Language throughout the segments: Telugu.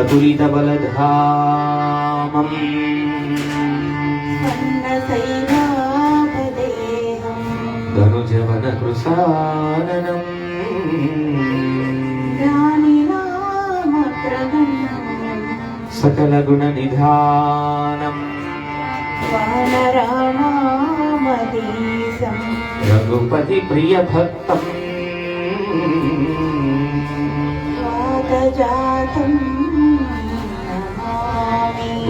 अतुलितबलधामम् धनुजवनकृसाननम् सकलगुणनिधानम् रघुपतिप्रियभक्तम् जातम्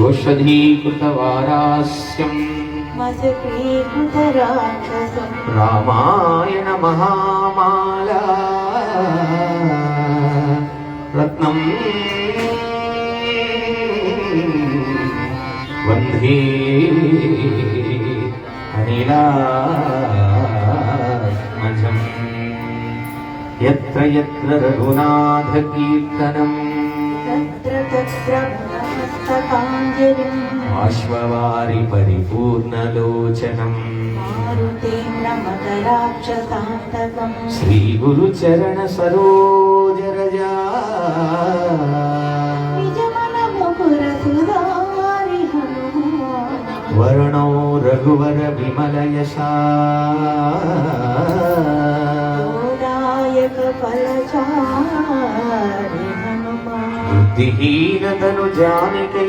ओषधीकृतवारास्यम् रामायण महामाला रत्नम् वन्दे अनिलामजम् यत्र यत्र रघुनाथकीर्तनम् तत्र तत्र शतकाञ्जलिम् आश्ववारि परिपूर्णलोचनम् मदराक्षसान्तकम् श्रीगुरुचरणसरोजरजा वरुणो रघुवर विमलयशा नायकफलचारि బుద్ధిహీనతను జానకై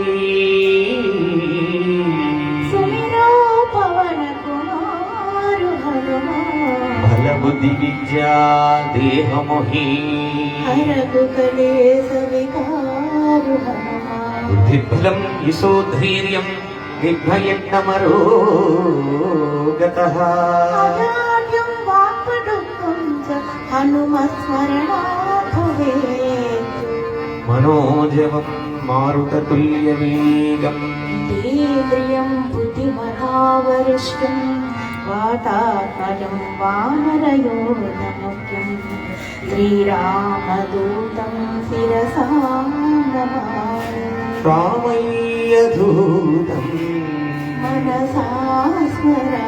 బల బుద్ధి విద్యా దేహముహి బుద్ధిబలం యశోధైర్యం నిర్భయత్నమరో గత హనుమస్మరణాథువే मनोजवं मारुततुल्यवेगम् देन्द्रियं बुद्धिमहावरिष्ठं वातात्मजं वानरयोधमुख्यं श्रीरामदूतं शिरसा रामय्यधूतं मनसा स्मरा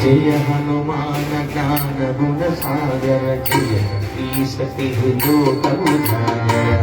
జయ హనుమాన జ్ఞాన గుణ సాగర జయ ఈ సతి లోకము సాగర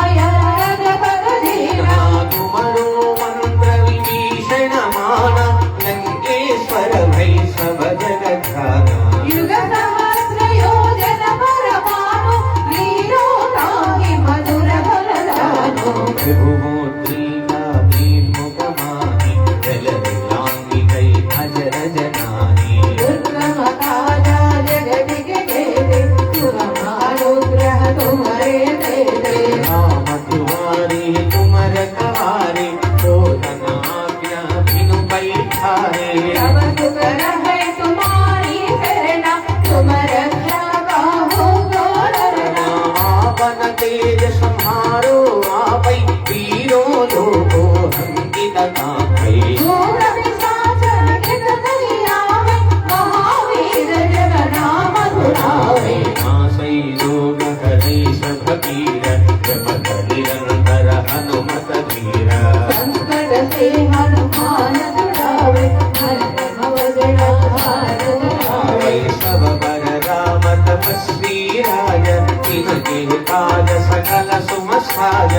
कीर्तिकाय सकल सुमस्वाय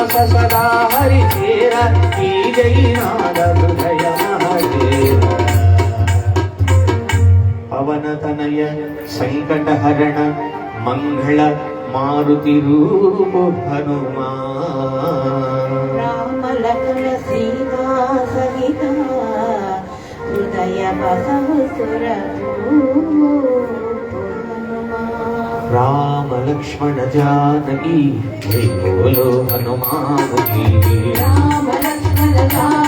విలాస సదా హరి చేర ఈ జైనాద హృదయ పవనతనయ సంకటహరణ మంగళ మారుతి రూప హనుమా సీతా సహిత హృదయ బసవ సురూ లక్ష్మణ జానకి హనుమానుకి రామ లక్ష్మణ జానకి